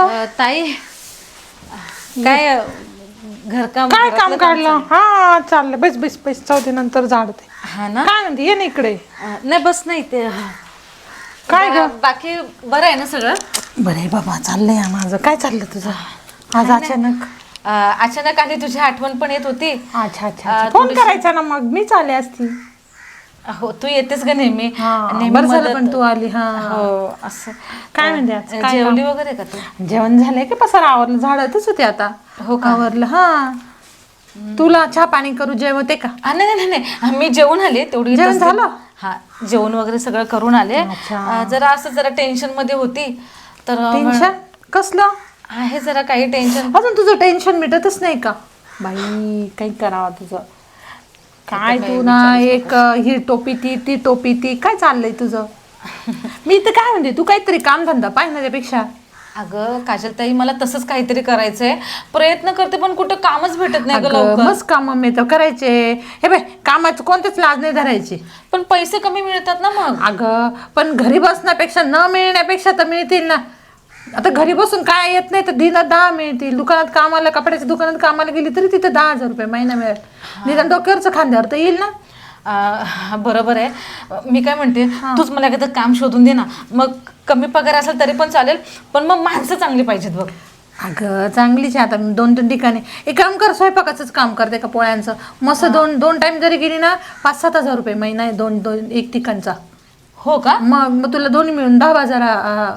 अ, ताई काय अ, घरकाम काय काम घरातलं काढलं? हा चाललं. बस बस बस. चौथी नंतर झाडते हा ना? काय म्हणते? ये ना इकडे. अ, नाही बस नाही ते काय ग? बा- बाकी बरं आहे ना सगळं? बरं आहे बाबा चाललंय हा माझं. काय चाललं तुझं? आज अचानक? अ, अचानक आधी तुझी आठवण पण येत होती. अच्छा अच्छा अं. फोन करायचा ना मग. मी चाले असती. हो तू येतेस का नेहमी? नेहमी बरं झालं मदत- पण तू आली हा. हो असं. काय म्हणते आज? जेवली वगैरे का तू? जेवण झालंय की पसार आवरलं? झाडतच होते आता. हो का? आवरलं हा. तुला चहा पाणी करू जेवते का? हा, नाही नाही नाही. नाही. मी जेवून आले तेवढी जेवण तसं- झालं? हा जेवण वगैरे सगळं करून आले. अच्छा. अ, जरा असं जरा टेन्शनमध्ये होती. तर अ, टेन्शन कसलं? आहे जरा काही टेन्शन अजून तुझं टेन्शन मिटतच नाही का? बाई काही करावं तुझं. काय तू ना एक ही टोपी ती ती टोपी ती काय चाललंय तुझं? मी तर काय म्हणते तू काहीतरी काम धंदा पाहिजे ना त्यापेक्षा अगं काजलताई मला तसंच काहीतरी करायचंय. प्रयत्न करते पण कुठं कामच भेटत नाही ग अगं, लवकर. मस्त काम मी तर करायचे. हे बाय कामाचं कोणतेच लाज नाही धरायची. पण पैसे कमी मिळतात ना मग. अगं पण घरी बसण्यापेक्षा न मिळण्यापेक्षा तर मिळतील ना. आता घरी बसून काय येत नाही तर दिना दहा मिळतील दुकानात कामाला कपड्याच्या दुकानात कामाला गेली तरी तिथे दहा हजार रुपये महिना मिळेल. निदान डोक्यावरचं खांद्यावर तर येईल ना? बरोबर आहे. मी काय म्हणते तूच मला एखादं काम शोधून दे ना. मग कमी पगार असेल तरी पण चालेल पण मग माणसं चांगली पाहिजेत बघ. अगं चांगलीच आहे आता. मी दोन दोन ठिकाणी. एक काम कर स्वयंपाकाचंच काम करते का पोळ्यांचं. मस्त दोन दोन टाइम जरी गेली ना पाच सात हजार रुपये महिना आहे दोन दोन एक ठिकाणचा. हो का? मग मग तुला दोन्ही मिळून दहा बाजार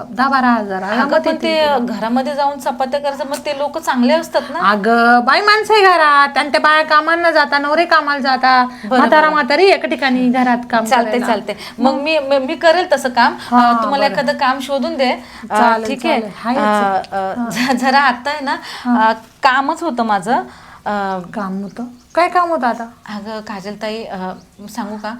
दहा बारा हजार अगं आरामात पण ते घरामध्ये जाऊन चपात्या करायचं मग ते लोक चांगले असतात ना? अगं बाई माणसं आहे घरात आणि त्या बाया कामांना जाता नवरे कामाला जाता. म्हातारा म्हातारी एका ठिकाणी घरात काम चालते करायला. चालते मग मी मी मी करेल तसं काम. अं, तुम्हाला एखादं काम शोधून दे. अं, चालेल, ठीक आहे. चालेल. हायच अं, अं, ज- जरा आता आहे ना अं, कामच होतं माझं. अं, काम होतं? काय काम होतं आता? अगं काजलताई अं, सांगू का?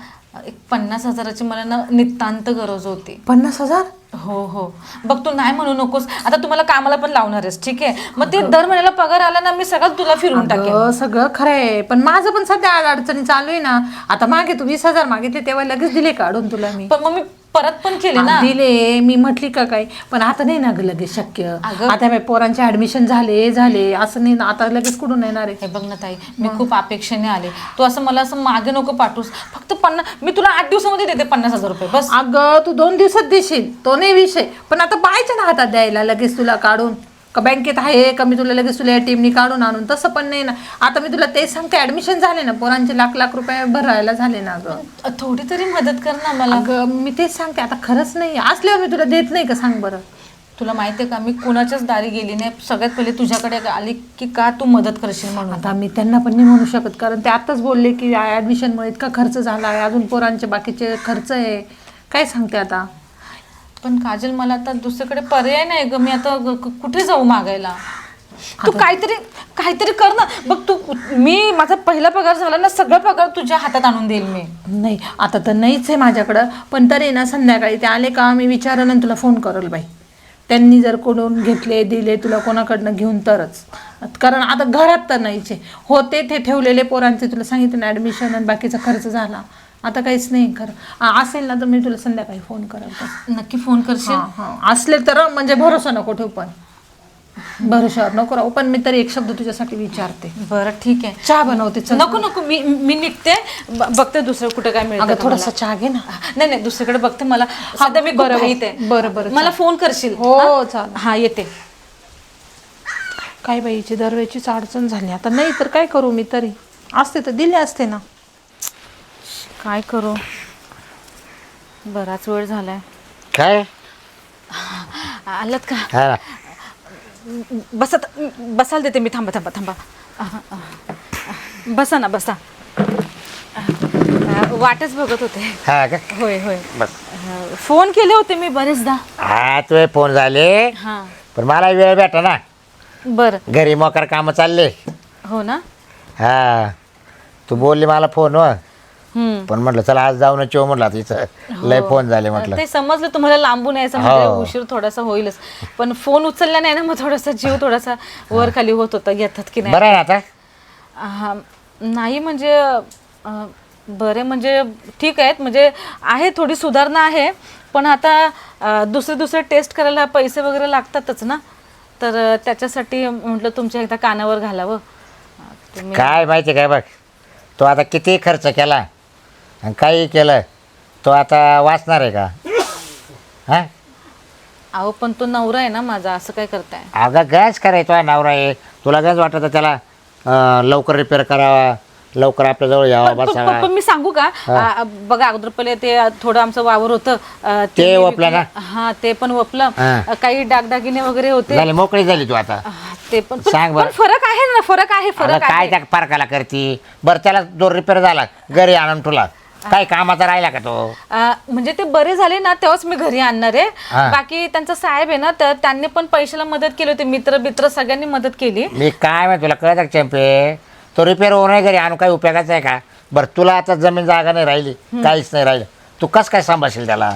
एक पन्नास हजाराची मला ना नितांत गरज होती. पन्नास हजार? हो हो. बघ तू नाही म्हणू नकोस. आता तुम्हाला कामाला पण लावणार आहेस ठीक आहे? मग ते दर महिन्याला पगार आला ना मी सगळं तुला फिरून टाकेन. अगं, सगळं खरं आहे. पण माझं पण सध्या अडचणी चालू आहे ना. आता मागे तू वीस हजार मागितले तेव्हा लगेच दिले काढून तुला मी? पण मग मी परत पण केले ना? दिले मी म्हटली का काय? पण आता नाही ना ग लगेच शक्य. अगं. आता बाई पोरांचे ऍडमिशन झाले झाले. असं नाही ना आता लगेच कुठून येणार आहे? हे बघ ना ताई मी खूप अपेक्षेने आले. तू असं मला असं मागे नको पाठवूस फक्त पन्नास मी तुला आठ दिवसामध्ये देते पन्नास हजार रुपये बस. अगं तू दोन दिवसात देशील. तो नाही विषय. पण आता बायच्या ना हातात द्यायला लगेच तुला काढून. का बँकेत आहे का? मी तुला लगेच तुला टीमनी काढून आणून. तसं पण नाही ना. आता मी तुला तेच सांगते ऍडमिशन झाले ना पोरांचे लाख लाख रुपये भरायला झाले ना अगं थोडी तरी मदत कर ना मला. अगं मी तेच सांगते आता खरंच नाही. असल्यावर मी तुला देत नाही का? सांग बरं. तुला माहिती आहे का मी कुणाच्याच दारी गेली नाही. सगळ्यात पहिले तुझ्याकडे आली की का तू मदत करशील म्हणून? आता मी त्यांना पण नाही म्हणू शकत कारण ते आताच बोलले की ॲडमिशनमुळे इतका खर्च झाला आहे अजून पोरांचे बाकीचे खर्च आहे. काय सांगते आता? पण काजल मला आता दुसरीकडे पर्याय नाही ग. मी आता ग- क- कुठे जाऊ मागायला? तू काहीतरी काहीतरी कर ना. बघ तू मी माझा पहिला पगार झाला ना सगळा पगार तुझ्या हातात आणून देईल मी. नाही आता तर नाहीच आहे माझ्याकडं. पण तरी ना संध्याकाळी ते आले का मी विचारेन आणि तुला फोन करेल बाई. त्यांनी जर कोणून घेतले दिले तुला कोणाकडनं घेऊन तरच. कारण आता घरात तर नाहीचे होते ते ठेवलेले पोरांचे तुला सांगितलं ना ॲडमिशन आणि बाकीचा खर्च झाला. आता काहीच नाही खरं. असेल ना तर मी तुला संध्याकाळी फोन करेल नक्की फोन करशील? असले तर म्हणजे भरोसा नको ठेवू पण. भरोशावर नको राहू पण मी तरी एक शब्द तुझ्यासाठी विचारते. बरं ठीक आहे. चहा बनवते चल. नको नको मी मी निघते. बघते दुसरं कुठे काय मिळतं का थोडासा चहा घे ना. नाही नाही दुसरीकडे बघते मला. सध्या मी बरं, आहे. बरं, बरं, मला फोन करशील? हो? चालेल. हा येते. काय बाईची दरवेळचीच अडचण झाली. आता नाही तर काय करू मी तरी? असते तर दिले असते ना. काय करू? बराच वेळ झालाय. काय? आलात का? हा. ना बसत बसायला देते मी. थांबा थांबा थांबा. बसा ना बसा. वाटच बघत होते. हा का? होय होय. बस. फोन केले होते मी बरेचदा. हा तुझे फोन झाले. हां. पण मला वेळ भेटा ना. बरं. घरी मोकार कामं चालले. हो ना? हा. तू बोलली मला फोन व. पण म्हटलं चला आज जाऊन चिव म्हटलं आता तिचं लय फोन झाले म्हटलं. ते समजलं तुम्हाला लांबून यायचं म्हणजे हो. उशीर थोडासा होईलच. पण फोन उचलला नाही ना मग थोडासा जीव थोडासा वर खाली होत होता घेतात की नाही? बरं आहे ना आता? हा, नाही म्हणजे अं, बरे म्हणजे ठीक आहेत म्हणजे आहे थोडी सुधारणा आहे पण आता अं, दुसरे दुसरे टेस्ट करायला पैसे वगैरे लागतातच ना? तर अं, त्याच्यासाठी म्हटलं तुमच्या एकदा कानावर घालावं. अं, तुम्ही काय माहिती काय बघ तो आता किती खर्च केला? आणि काही केलं तो आता वाचणार आहे का? हा? अहो पण तो नवरा आहे ना माझा असं काय करताय? अगं गॅस करायचो नवरा आहे. तुला गॅस वाटत होतं त्याला अं, लवकर रिपेअर करावा लवकर आपल्याजवळ यावा पण- पण बसावा. पण मी सांगू का? आ, बघा अगोदर पहिले ते थोडं आमचं वावर होतं. अ, ते वपलं ना? हा ते पण वपलं हा. काही डागदागिने वगैरे होते. झाली मोकळी झाली तू आता. ते पण पण सांग बरं. पण फरक आहे ना फरक आहे अगं फरक काय आहे. त्या फरकाला करती? बरं त्याला जो रिपेअर झाला घरी आणून तुला काय कामाचा राहिला का तो? म्हणजे ते बरे झाले ना तेव्हाच मी घरी आणणार आहे. बाकी त्यांचा साहेब आहे ना तर त्यांनी पण पैशाला मदत केली होती मित्र मित्र सगळ्यांनी मदत केली. मी काय माहिती तुला कळत चंपे तो रिपेअर होऊ नये घरी आणून काही उपयोगाचा आहे का? बरं तुला आता जमीन जागा नाही राहिली काहीच नाही राहिलं. तू कस काय सांभाळशील त्याला?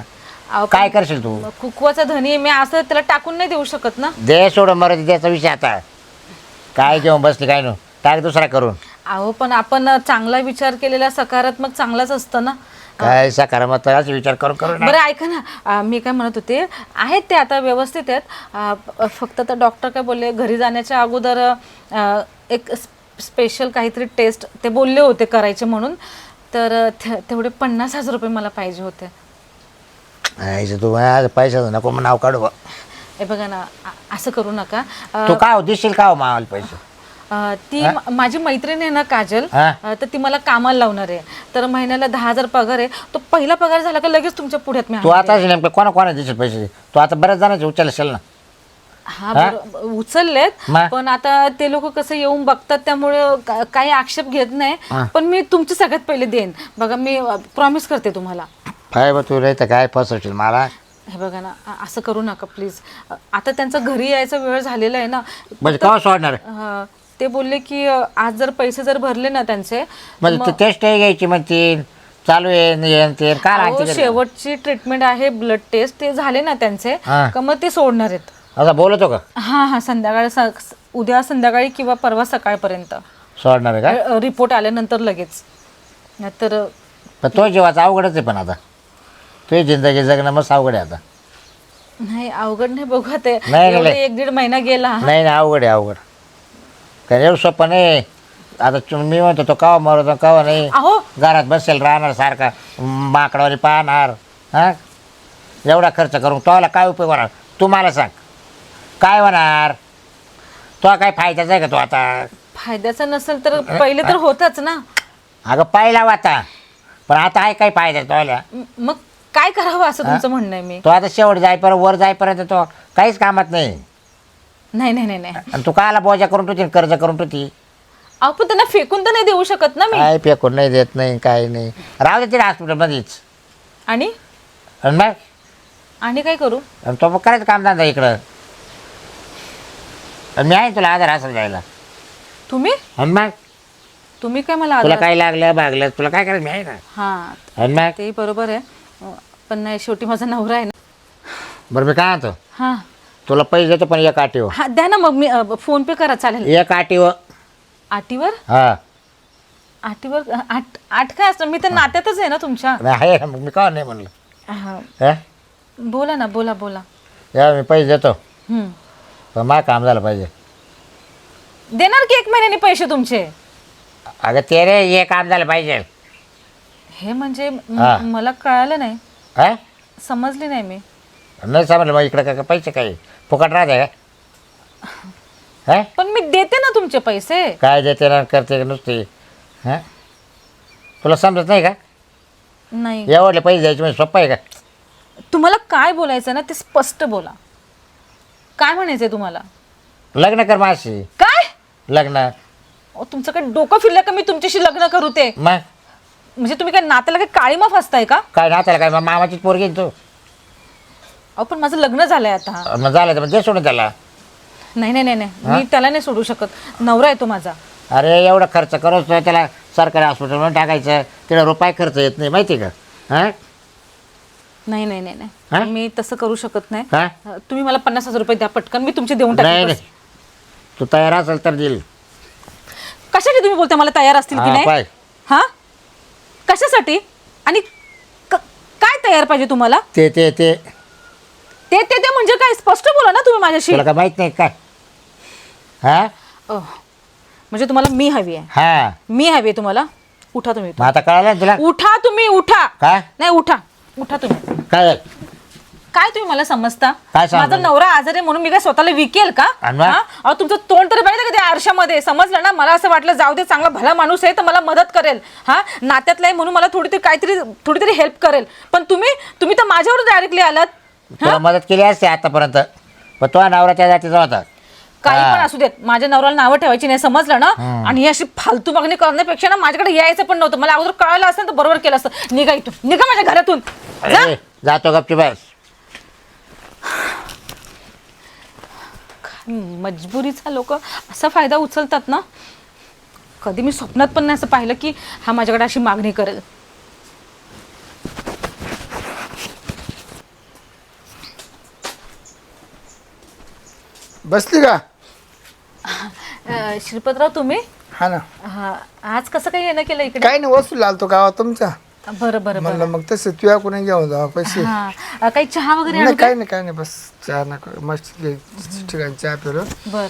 अहो, काय करशील तू? कुकवाचा धनी आहे, मी असं त्याला टाकून नाही देऊ शकत ना. दे सोडून मराठी द्यायचा विषय आता. काय घेऊन बसली काय नो टाक दुसरा करून. अहो पण आपण चांगला विचार केलेला सकारात्मक चांगलाच असतं ना. काय सकारात्मक विचार करू ना. बरं ऐका ना. अं, मी काय म्हणत होते आहेत ते आता व्यवस्थित आहेत. अं, फक्त तर डॉक्टर काय बोलले घरी जाण्याच्या अगोदर अं, एक स्पेशल काहीतरी टेस्ट ते बोलले होते करायचे म्हणून. तर अं, ते- तेवढे पन्नास हजार रुपये मला पाहिजे होते. तू माझ्या पैशाचं नको मग नाव काढू. बा. हे बघा ना असं करू नका. अं, तू काय हो देशील का हो मावाला पैसे? अं, ती मा- माझी मैत्रीण आहे ना काजल हा? अं, तर ती मला कामाला लावणार आहे. तर महिन्याला दहा हजार पगार आहे. तो पहिला पगार झाला का लगेच तुमच्या पुढ्यात मी तू आणते. आता नेमकं कोणा कोणा देशील पैसे? तू आता बऱ्याच जणांचे उचल असेल ना. हा उचललेत? पण आता ते लोक कसं येऊन बघतात त्यामुळे का- काही आक्षेप घेत नाही. पण मी तुमचे सगळ्यात पहिले देईन. बघा मी प्रॉमिस करते तुम्हाला. काय बा तू तर काय फसवशील मला? हे बघा ना असं करू नका प्लीज आता त्यांचा घरी यायचा वेळ झालेला आहे ना. म्हणजे केव्हा सोडणार? अं, ते बोलले की अं, आज जर पैसे जर भरले ना त्यांचे म्हणजे ते टेस्ट घ्यायची म्हणतील चालू आहे न हे न ते काय अहो, लागते घरी? शेवटची ट्रीटमेंट आहे ब्लड टेस्ट ते झाले ना त्यांचे हा. का मग ते सोडणार आहेत? असं बोलतो का? हा हा संध्याकाळी स- उद्या संध्याकाळी किंवा परवा सकाळपर्यंत. सोडणार आहे का? रिपोर्ट आल्यानंतर लगेच. तर पण तो जीवाचा अवघडच आहे पण आता. तुझी जिंदगी जगणं मस्त अवघड आहे आता. नाही अवघड नाही बघा ते नाही, एवढे नाही. एक दीड महिना गेला. नाही नाही अवघड आहे अवघड. एवढं सोपं नाही आता तु- मी म्हणतो तो कवा मरतो कवा नाही अहो घरात बसेल राहणार सारखा माकडावारी पाहणार हां एवढा खर्च करून तोला काय उपयोग होणार तू मला सांग काय होणार तो काय फायद्याचा आहे का तो आता फायद्याचं नसेल तर पहिले तर होतच ना अगं पाहिला आता पण आता आहे काय फायदा तोला म- मग काय करावं असं तुमचं म्हणणं आहे मी तो आता शेवट जाईपर्यंत वर जाईपर्यंत तो काहीच कामात नाही नाही नाही नाही नाही. आणि तू कायला बोजा करून ठेवती कर्ज करून ठेवती? अहो पण त्यांना फेकून तर नाही देऊ शकत ना मी. काय फेकून नाही देत नाही काय नाही. राहू दे तिथे हॉस्पिटलमध्येच आणि? आणि मग? आणि काय करू? आणि तो मग करायचं काम धंदा इकडं. आणि मी आहे तुला आधार असेल जायला तुम्ही? आणि मग? तुम्ही काय मला तुला आधार- काय लागलं भागलं तुला काय करायचं मी आहे ना? हा आणि मग? तेही बरोबर आहे. पण नाही शेवटी माझा नवरा आहे ना. बरं मी काय म्हणतो? हा. तुला पैसे देतो पण एक आटीव हा द्या ना मग मी फोन पे करा चालेल. एक आटीव आटीवर हा. आटीवर आठ आठ काय असतं? मी तर नात्यातच आहे ना तुमच्या. नाही आहे. ना, मग मी का नाही म्हणलं? हा. हा? बोला ना बोला बोला. या मी पैसे देतो. हम्म. पण मला काम झालं पाहिजे. देणार की एक महिन्याने पैसे तुमचे? अगं ते रे हे काम झालं पाहिजे. हे म्हणजे म- हा. मला कळालं नाही. हा? समजली नाही मी. नाही समजलं मग इकडं काय पैसे काय? फुकट राहते का? हा? पण मी देते ना तुमचे पैसे. काय देते ना करते का नुसते? हां? तुला समजत नाही का? नाही. एवढले पैसे द्यायचे म्हणजे सोपं आहे का? तुम्हाला काय बोलायचं ना ते स्पष्ट बोला. काय म्हणायचंय तुम्हाला? लग्न कर माझी काय? लग्न. अहो, तुमचं काय डोकं फिरलं का मी तुमच्याशी लग्न करू ते? मग? म्हणजे तुम्ही काय नात्याला काय काळी माफ असताय का? काय नात्याला काय? मग मामाचीच पोरगी आहे तू. अहो पण माझं लग्न झालंय आता. मग झालं तर मग सोडून त्याला? नाही नाही नाही नाही. मी त्याला नाही सोडू शकत. नवरा आहे तो माझा. अरे एवढा खर्च करोच तर त्याला सरकारी हॉस्पिटलमध्ये टाकायचं. तिला रुपये खर्च येत नाही माहिती का? हां? नाही नाही नाही हा? नाही मी तसं करू शकत नाही. अं, तुम्ही मला पन्नास हजार रुपये द्या पटकन. मी तुमचे देऊन नाही टाकेन नाही तू तयार असेल तर देईल. कशासाठी तुम्ही बोलता मला तयार असतील की हा, नाही? पाय. हा? कशासाठी? आणि क- काय तयार पाहिजे तुम्हाला? ते ते ते. ते ते ते म्हणजे काय? स्पष्ट बोला ना तुम्ही माझ्याशी. तुला काय माहीत नाही काय? हा? अह, म्हणजे तुम्हाला मी हवी आहे. हा. मी हवी आहे तुम्हाला. उठा तुम्ही मग आता कळालं ना तुला? उठा तुम्ही उठा. काय नाही उठा. उठा तुम्ही. काय काय तुम्ही मला समजता? काय? माझा नवरा आजारी आहे म्हणून मी काय स्वतःला विकेल का? आणि मग? हा? अहो तुमचं तोंड तरी पाहिजे का त्या आरशामध्ये? समजलं ना? मला असं वाटलं जाऊ दे चांगला भला माणूस आहे तर मला मदत करेल. हा? नात्यातला आहे म्हणून मला थोडी तरी काहीतरी थोडी तरी हेल्प करेल. पण तुम्ही तुम्ही तर माझ्यावर डायरेक्टली आलात. तुला मदत केली असते आतापर्यंत. पण तो नवरा त्या जातीचा होता. काही पण असू देत. माझ्या नवऱ्याला नावं ठेवायची नाही समजलं ना? आणि ही अशी फालतू मागणी करण्यापेक्षा ना माझ्याकडे यायचं पण नव्हतं. मला अगोदर कळालं असतं तर बरोबर केलं असतं. निघा इथून. निघा माझ्या घरातून. जा. जातो गपची बस. मजबुरीचा लोक. असा फायदा उचलतात ना? कधी मी स्वप्नात पण नाही असं पाहिलं की हा माझ्याकडे अशी मागणी करेल. बसली का? अं, श्रीपतराव तुम्ही? हा ना. हा, आज कसं काही येणं केलं इकडे? काय नाही वस्तू लालतो गावात तुमचा बरं बरं बरं. म्हणलं मग तसं तुया कोणी घेऊन जावा पैसे. हा अं, काही चहा वगैरे नाही? काय नाही काय नाही बस चहा नका मस्त ठिकाणी चहा पिलो. बरं.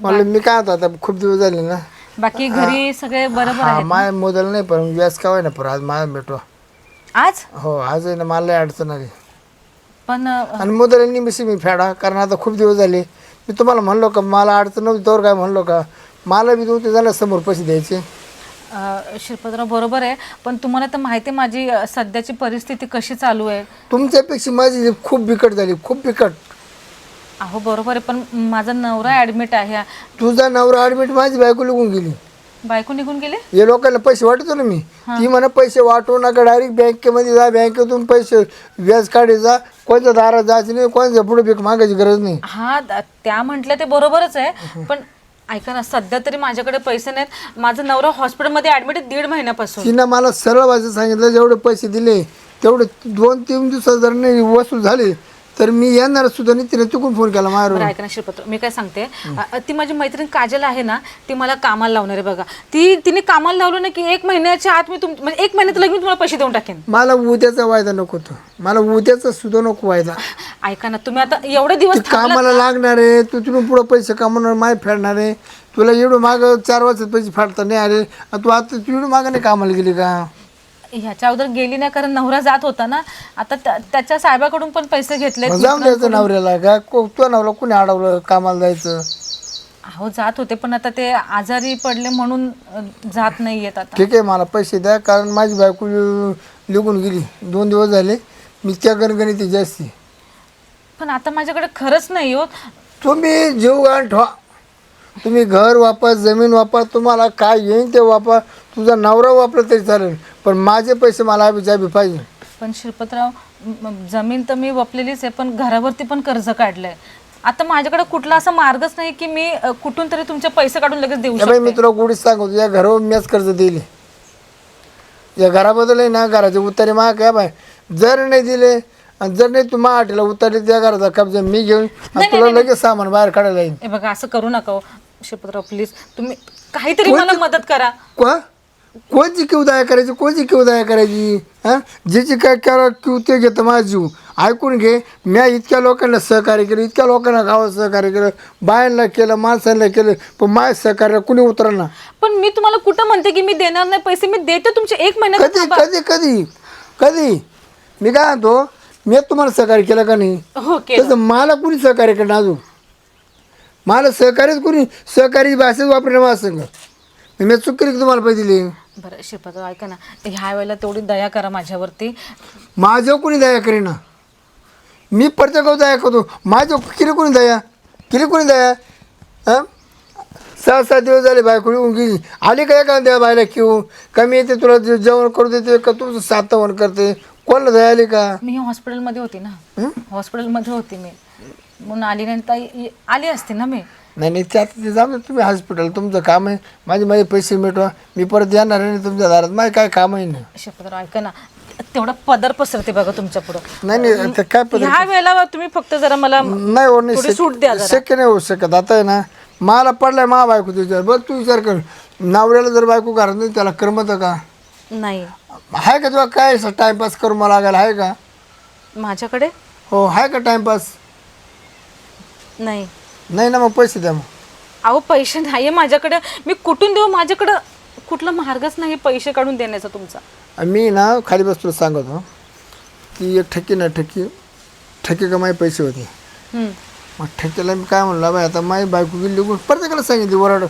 म्हणलं मी काय होतो आता खूप दिवस झाले ना. बाकी घरी सगळे बरोबर हा आहेत माय मोदल नाही पण व्यास काय ना पण आज मला भेटो. आज? हो आज आहे ना मला लय अडचण आली. पण अं, आणि मोदल निमिषी मी फेडा कारण आता खूप दिवस झाले. मी तुम्हाला म्हणलो का मला अडचण नव्हती तोवर काय म्हणलो का? मला बी नव्हते झालं समोर पैसे द्यायचे. अं, श्रीपतराव बरोबर आहे पण तुम्हाला तर माहिती आहे माझी अं, सध्याची परिस्थिती कशी चालू आहे. तुमच्यापेक्षा माझी खूप बिकट झाली खूप बिकट. अहो बरोबर आहे पण माझा नवरा ऍडमिट आहे. तुझा नवरा ॲडमिट माझी बायको लिहून गेली. बायको निघून गेले? हे लोकांना पैसे वाटतो ना मी. ती म्हणा पैसे वाटू नका डायरेक्ट बँकेमध्ये जा बँकेतून पैसे व्याज काढे जा. कोणत्या दारात जायचं नाही कोणत्या पुढे भीक मागायची गरज नाही. हा द- त्या म्हटल्या ते बरोबरच आहे. पण ऐका ना सध्या तरी माझ्याकडे पैसे नाहीत. माझा नवरा हॉस्पिटलमध्ये ऍडमिट आहे दीड महिन्यापासून. तिनं मला सरळ भाषेत सांगितलं जेवढे पैसे दिले तेवढे दोन तीन दिवसात जर नाही वसूल झाले तर मी येणार सुद्धा नाही तिने चुकून फोन केला मारून. बरं ऐका ना श्रीपत्र मी काय सांगते? अ, ती माझी मैत्रीण काजल आहे ना ती मला कामाला लावणार आहे बघा. ती तिने कामाला लावलं ना की एक महिन्याच्या आत मी तुम म्हणजे एक महिन्यात लगेच मी तुम्हाला पैसे देऊन टाकेन. मला उद्याचा वायदा नको होतो मला उद्याचा सुद्धा नको वायदा. ऐका ना तुम्ही आता एवढे दिवस ते कामाला लागणार आहे तू तिथून पुढे पैसे कमवणार माय फेडणार आहे. तुला एवढं माग चार वर्षात पैसे फेडता नाही आणि तू आता तू एवढं मागं नाही कामाला गेली का? ह्याच्या अगोदर गेली नाही कारण नवरा जात होता ना. आता त्या- त्याच्या साहेबाकडून पण पैसे घेतले मग जाऊन द्यायचं नवऱ्याला का? को- तो नवरा कुणी अडवलं कामाला जायचं? अहो जात होते पण आता ते आजारी पडले म्हणून अ, जात नाही येत आता. ठीक आहे मला पैसे द्या कारण माझी बायको निघून गेली. दोन दिवस झाले. मी त्या गणगणिती जास्ती. पण आता माझ्याकडे खरंच नाही हो. तुम्ही जीव गाण ठेवा. तुम्ही घर वापर जमीन वापर तुम्हाला काय येईन ते वापर. तुझा नवरा वापरला तरी चालेल पण माझे पैसे मला अभि जाबी पाहिजे. पण शिरपतराव म- म- जमीन तर मी वपलेलीच आहे पण घरावरती पण कर्ज काढलंय. आता माझ्याकडे कुठला असा मार्गच नाही की मी अ, कुठून तरी तुमचे पैसे काढून लगेच देऊ या बाई शकते. मी तुला गोडीच सांगतो या घरावर मीच कर्ज दिले या घराबद्दल आहे ना घराचे उतारे मा काय बाय जर नाही दिले आणि जर नाही तू महाटीला उतारले त्या घराचा कब्जा मी घेऊन आणि तुला लगेच सामान बाहेर काढायला येईन. हे बघा असं करू नका हो. शिरपतराव प्लीज तुम्ही काहीतरी मला मदत करा. को कोणची किव दया करायची? कोणची किव दया करायची? हां? ज्याची काय करा किव ते घेतं माझा जीव. ऐकून घे. म्या इतक्या लोकांना सहकार्य केलं इतक्या लोकांना गावात सहकार्य केलं बायांना केलं माणसांना केलं पण माझ्या सहकार्य कुणी उतरणार पण मी तुम्हाला कुठं म्हणते की मी देणार नाही पैसे? मी देते तुमचे एक महिन्यात कधी कधी कधी कधी? मी काय म्हणतो मी तुम्हाला सहकार्य केलं का नाही? हो केलं. तसं मला कुणी सहकार्य करणार अजून? मला सहकार्यच कुणी सहकारी भाषेच वापरणार माझं संग. मी चूक केली की तुम्हाला पैसे दिले? बरं शिरपतराव ऐका ना. ह्या वेळेला तेवढी दया करा माझ्यावरती. माझ्यावर कोणी दया करेना? मी प्रत्येकावर दया करतो. माझ्या किती कोणी दया? किती कोणी दया? हां? सहा सात दिवस झाले बायको येऊन गेली. आली काय का द्या बायला किऊ कमी येते तुला जे- जेवण करू देते का तुमचं सातवण करते? कोणाला दया आली का? मी हॉस्पिटलमध्ये होती ना. हॉस्पिटलमध्ये होती मी. म्हणून आली नाही. ताई ये- आली असते ना मी. नाही नाही त्यात ते जा ना तुम्ही हॉस्पिटल तुमचं काम आहे. माझे माझे पैसे मिटवा मी परत येणार आहे नाही तुमच्या दारात. माझे काय काम आहे नाही शिरपतराव ऐका ना. तेवढा पदर पसरते बघा तुमच्या पुढं. नाही नाही काय पद्धत ह्या वेळेला तुम्ही फक्त जरा मला नाही हो नाही थोडी शक- सूट द्या जरा. शक्य नाही होऊ शकत. आता आहे ना मला पडलाय मा बायको विचार. बघ तू विचार कर. नवऱ्याला जर बायको घरात नाही त्याला करमत का? नाही. आहे का तुला? काय टाइमपास करून मला लागायला? आहे का? माझ्याकडे? हो आहे का टाइमपास नाही. नाही ना मग पैसे द्या मग. अहो पैसे नाही माझ्याकडे. मी कुठून देऊ? माझ्याकडं कुठला मार्गच नाही पैसे काढून देण्याचा तुमचा. मी ना खाली बसलो सांगतो की एक ठेकी ना ठेकी ठेकी का माझे पैसे होते. हम्म. मग ठेकेला मी काय म्हणलं बाई आता माझी बायको गेली निघून. प्रत्येकाला सांगितली वराड.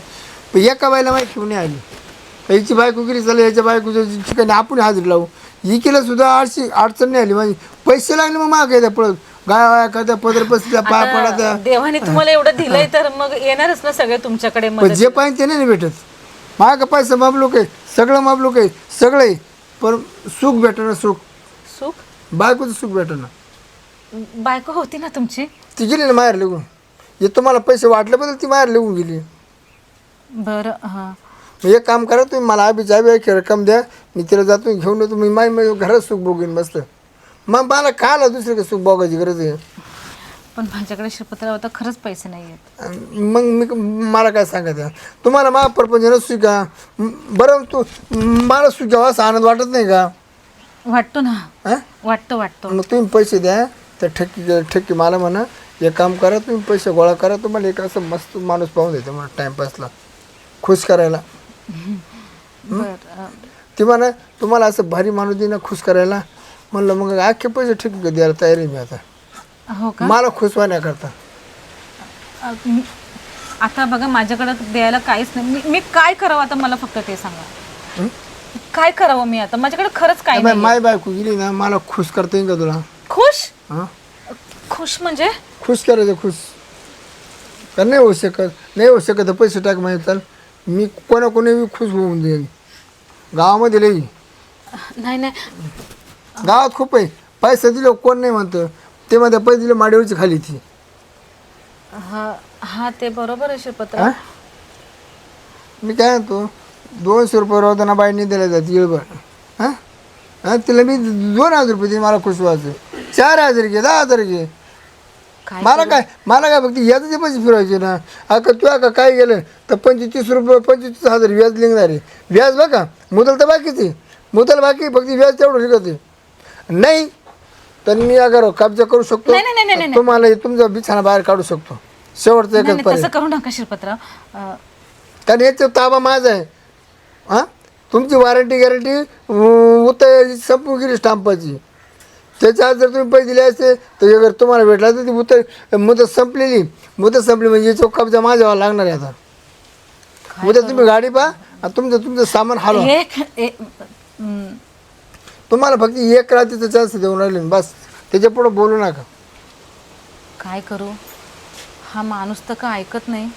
पण एका बाईला माहिती घेऊन नाही आली. याची बायको गेली चालेल याच्या बायकोच्या ठिकाणी आपण हजेरी लावू. ही केलं सुद्धा अडची अडचण नाही आली माझी पैसे लागले मग माग येत्या पळत. गाय एखाद्या पदर पसल्या पाय पडायचा. देवाने तुम्हाला एवढं दिलंय तर मग येणारच ना सगळे तुमच्याकडे पण मदत? जे पाहिजे ते नाही भेटत. माग पैसा मापलोक आहे सगळं मापलोक आहे सगळं आहे. पण सुख भेटणं सुख. सुख? बायकोचं सुख भेटणं. बायको होती ना तुमची? ती गेली ना माहेर लिहून हे तुम्हाला पैसे वाटल्याबद्दल ती माहेर लिहून गेली. बरं हां. मग एक काम करा तुम्ही मला आबी जाबी की रक्कम द्या. मी तिला जातो घेऊन येतो. मी माय माझ्या घरात सुख बघून बसलं मग मला खायला दुसरं सुख बघायची गरज आहे. पण माझ्याकडे श्रीपत्रावर तर खरंच पैसे नाही आहेत. मग मी मला काय सांगायचं तुम्हाला मा परपंच नसू का? म- बरं तू मला सुख घ्यावा असा आनंद वाटत नाही का? वाटतो ना. हां? वाटतो वाटतो. मग तुम्ही पैसे द्या तर ठेकी ठेकी मला म्हणा एक काम करा तुम्ही पैसे गोळा करा तुम्हाला एक असं मस्त माणूस पाहून देतो मला टाईमपासला खुश करायला. बरं. ती म्हणा तुम्हाला असं भारी माणूस देईन ना खुश करायला. म्हणलं मग अख्खे पैसे ठीक द्यायला तयारी मी आता. हो का? मला खुश अ, मी- आता बघा माझ्याकडे द्यायला काहीच नाही. मी मी काय करावं आता मला फक्त ते सांगा. काय करावं मी आता? माझ्याकडे खरंच काय नाही माय बायको गेली ना मला खुश करता येईल का तुला? खुश? हां? खुश म्हणजे? खुश करायचं खुश. का नाही होऊ शकत? नाही होऊ शकत तर पैसे टाक माहिती चाल. मी कोणा कोणी बी खुश होऊन देईन गावामध्ये लई. नाही नाही. गावात खूप आहे. पैसे दिले कोण नाही म्हणतं. ते म्हणते पैसे दिले माडीवरची खाली ती. हा हा ते बरोबर आहे श्रीपत्र हा? मी काय म्हणतो दोनशे रुपये रोजाना बाईने दिल्या जाते येळभर. हां? हां तिला मी दोन हजार रुपये दिले मला खुश व्हायचं. चार हजार घे दहा हजार घे. काय मला काय मला काय फक्त याचे पैसे फिरवायचे ना. अका तू अका काय गेलं? तर पंचवीस रुपये पंचवीस हजार व्याज लिंगणार आहे. व्याज बघा मुदल तर बाकीच आहे. मुदल बाकी फक्त व्याज तेवढं आहे. नाही तर मी अगर कब्जा करू शकतो नाही, नाही, नाही, नाही, तुम्हाला तुमचा बिछाना बाहेर काढू शकतो. शेवटचं नाही, एकच नाही, पर्याय. तसं करू नका श्रीपत्र अ, कारण याचा ताबा माझा आहे. हां? तुमची वॉरंटी गॅरंटी उत्तर संपून गेली स्टाम्पाची त्याच्या आत जर तुम्ही पैसे दिले असते तर अगर तुम्हाला भेटला तर ती उत्तर मुदत संपलेली. मुदत संपली म्हणजे याचा कब्जा माझ्यावर लागणार आहे आता. उद्या तुम्ही गाडी पहा आणि तुमचं तुमचं सामान हलवा. तुम्हाला फक्त एक रात्रीचा चान्स देऊन राहिले बस. त्याच्या पुढे बोलू नका. काय करू? हा माणूस तर का ऐकत नाही?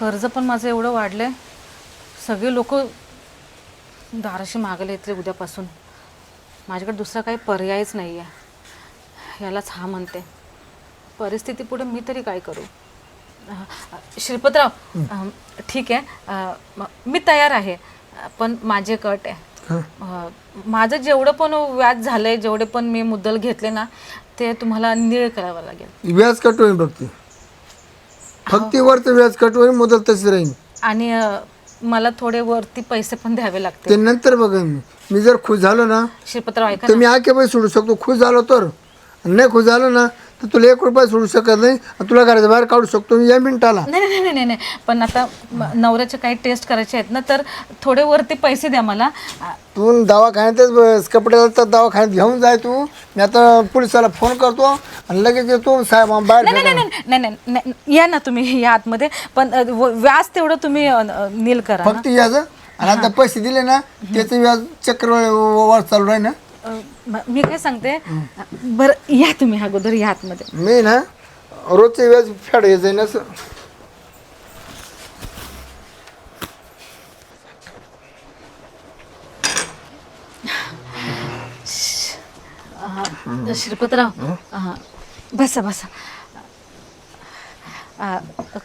कर्ज पण माझं एवढं वाढलंय. सगळे लोक दाराशी मागायला येतले उद्यापासून. माझ्याकडे दुसरा काही पर्यायच नाही आहे यालाच हा म्हणते. परिस्थिती पुढे मी तरी काय करू? अह, श्रीपतराव अह, ठीक आहे. अह, म- मी तयार आहे. अह, पण माझे कट आहे. माझं जेवढं पण व्याज झालंय जेवढे पण मी मुद्दल घेतले ना ते तुम्हाला निळ करावं लागेल. व्याज कट होईल फक्त फक्त वरचं व्याज कट होईल मुदत तशी राहील आणि मला थोडे वरती पैसे पण द्यावे लागतील. ते नंतर बघा मी. मी जर खुश झालो ना श्रीपतराव ऐका तर मी आखे पैसे सोडू शकतो. खुश झालो तर. आणि नाही खुश झालो ना तर तुला एक रुपया सोडू शकत नाही आणि तुला घराच्या बाहेर काढू शकतो मी या मिनिटाला. नाही नाही नाही नाही नाही. पण आता म- नवऱ्याचे काही टेस्ट करायचे आहेत ना तर थोडे वरती पैसे द्या मला. तू दवाखान्यातच बस कपडे तर दवाखान्यात घेऊन जाय तू. मी आता पोलिसाला फोन करतो आणि लगेच येतो साहेब बाहेर नाही नाही नाही नाही नाही नाही नाही. या ना तुम्ही या आतमध्ये. पण व- व्याज तेवढं तुम्ही नील करा ना. फक्त याचं आणि आता पैसे दिले ना त्याचं व्याज चक्र वर चालू आहे ना. म- काय सांगते? बरं या तुम्ही अगोदर या आतमध्ये. मी ना रोजचे व्याज फेड यायचं ना असं. श्रीपतराव बसा बसा.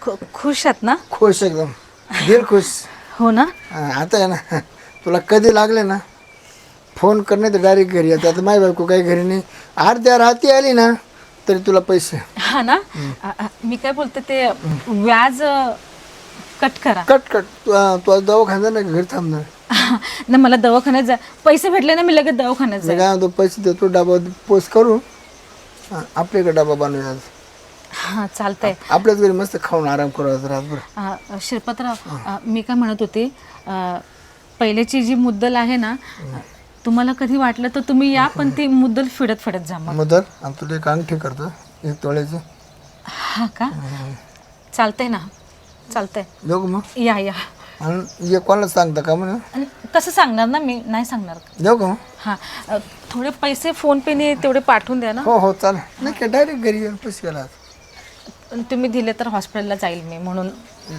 खु- खुश आहात ना? खुश एकदम. दिल खुश. हो ना? हा, आता आहे ना. तुला कधी लागले ना फोन करणे तर डायरेक्ट घरी येते. आता माय बायको काही घरी नाही. अर्ध्या राती आली ना तरी तुला पैसे. हा ना? अ- अ, मी काय बोलते ते व्याज कट करा. Cut cut. तू तू आज दवाखान्यात ना घरी थांबणार. ना मला दवाखान्यात जा पैसे भेटले ना मी लगेच दवाखान्यात मी जाईल काय म्हणतो पैसे देतो डबा पोस्ट करू हा, आपल्याकडे डबा बनवूया आज. हां चालतंय. आपल्याच घरी मस्त खाऊन आराम करू आज रातभर अ, शिरपतराव अ, मी काय म्हणत होते अ, पहिल्याची जी मुद्दल आहे ना अ, तुम्हाला कधी वाटलं तर तुम्ही या पण ती मुद्दल फिरत फिरत जा मग. मदर आणि तुला एक अंगठी करतो एक तोळ्याची. हा का? चालतंय ना. चालतंय. जाऊ का मग? या या. आणि हे कोणाला सांगता का म्हणून? अन कसं सांगणार ना मी? नाही सांगणार. जाऊ का मग? हां. अ, थोडे पैसे फोन पेने तेवढे पाठवून द्या ना. हो हो चालेल. नाही डायरेक्ट घरी येऊन पैसे गेला तुम्ही दिले तर हॉस्पिटलला जाईल मी म्हणून.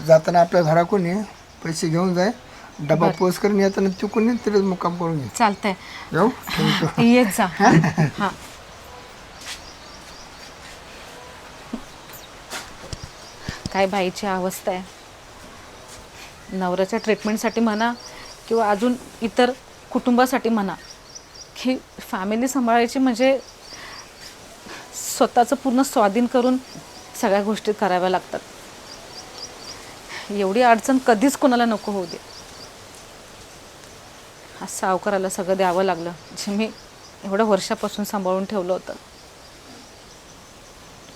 जाताना आपल्या घराकडून ये पैसे घेऊन जाय. डबा पोस्ट करून येताना चुकून तिथेच मुक्काम करून घे चालतंय. जाऊ थँक्यू येत जा. हां? काय बाईची अवस्था आहे. नवऱ्याच्या ट्रीटमेंटसाठी म्हणा किंवा अजून इतर कुटुंबासाठी म्हणा की फॅमिली सांभाळायची म्हणजे स्वतःचं पूर्ण स्वाधीन करून सगळ्या गोष्टी कराव्या लागतात. एवढी अडचण कधीच कोणाला नको होऊ दे. आज सावकाराला सगळं द्यावं लागलं. जे मी एवढ्या वर्षापासून सांभाळून ठेवलं होतं.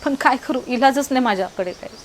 पण काय करू? इलाजच नाही माझ्याकडे काही.